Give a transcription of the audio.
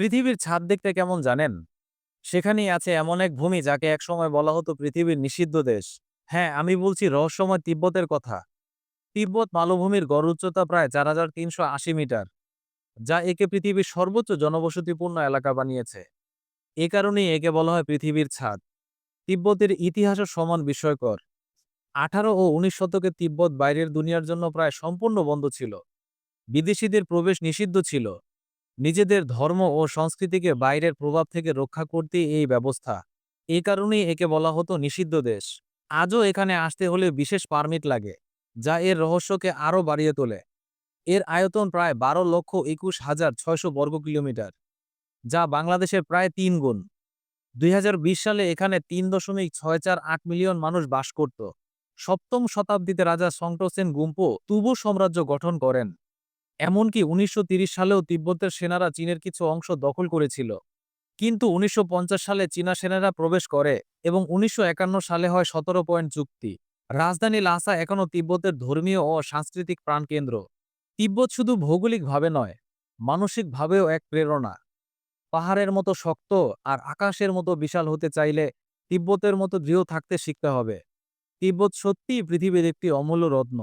পৃথিবীর ছাদ দেখতে কেমন জানেন? সেখানেই আছে এমন এক ভূমি যাকে একসময় বলা হতো পৃথিবীর নিষিদ্ধ দেশ। হ্যাঁ আমি বলছি রহস্যময় তিব্বতের কথা। তিব্বত মালভূমির গড় উচ্চতা প্রায় চার হাজার তিনশো আশি মিটার, যা একে পৃথিবীর সর্বোচ্চ জনবসতিপূর্ণ এলাকা বানিয়েছে। এ কারণেই একে বলা হয় পৃথিবীর ছাদ। তিব্বতের ইতিহাসও সমান বিস্ময়কর। আঠারো ও উনিশ শতকে তিব্বত বাইরের দুনিয়ার জন্য প্রায় সম্পূর্ণ বন্ধ ছিল। বিদেশিদের প্রবেশ নিষিদ্ধ ছিল। নিজেদের ধর্ম ও সংস্কৃতিকে বাইরের প্রভাব থেকে রক্ষা করতে এই ব্যবস্থা। এ কারণেই একে বলা হতো নিষিদ্ধ দেশ। আজও এখানে আসতে হলে বিশেষ পারমিট লাগে, যা এর রহস্যকে আরও বাড়িয়ে তোলে। এর আয়তন প্রায় বারো লক্ষ একুশ হাজার ছয়শো বর্গ কিলোমিটার, যা বাংলাদেশের প্রায় তিন গুণ। দুই হাজার বিশ সালে এখানে তিন দশমিক ছয় চার আট মিলিয়ন মানুষ বাস করত। সপ্তম শতাব্দীতে রাজা সংটোসেন গুম্পো তুবু সাম্রাজ্য গঠন করেন। এমনকি উনিশশো সালেও তিব্বতের সেনারা চীনের কিছু অংশ দখল করেছিল। কিন্তু উনিশশো পঞ্চাশ সালে চীনা সেনারা প্রবেশ করে এবং উনিশশো একান্ন সালে হয় সতেরো পয়েন্ট চুক্তি। রাজধানী লাসা এখনও তিব্বতের ধর্মীয় ও সাংস্কৃতিক প্রাণকেন্দ্র। তিব্বত শুধু ভৌগোলিকভাবে নয়, মানসিকভাবেও এক প্রেরণা। পাহাড়ের মতো শক্ত আর আকাশের মতো বিশাল হতে চাইলে তিব্বতের মতো দৃঢ় থাকতে শিখতে হবে। তিব্বত সত্যিই পৃথিবীর একটি অমূল্য রত্ন।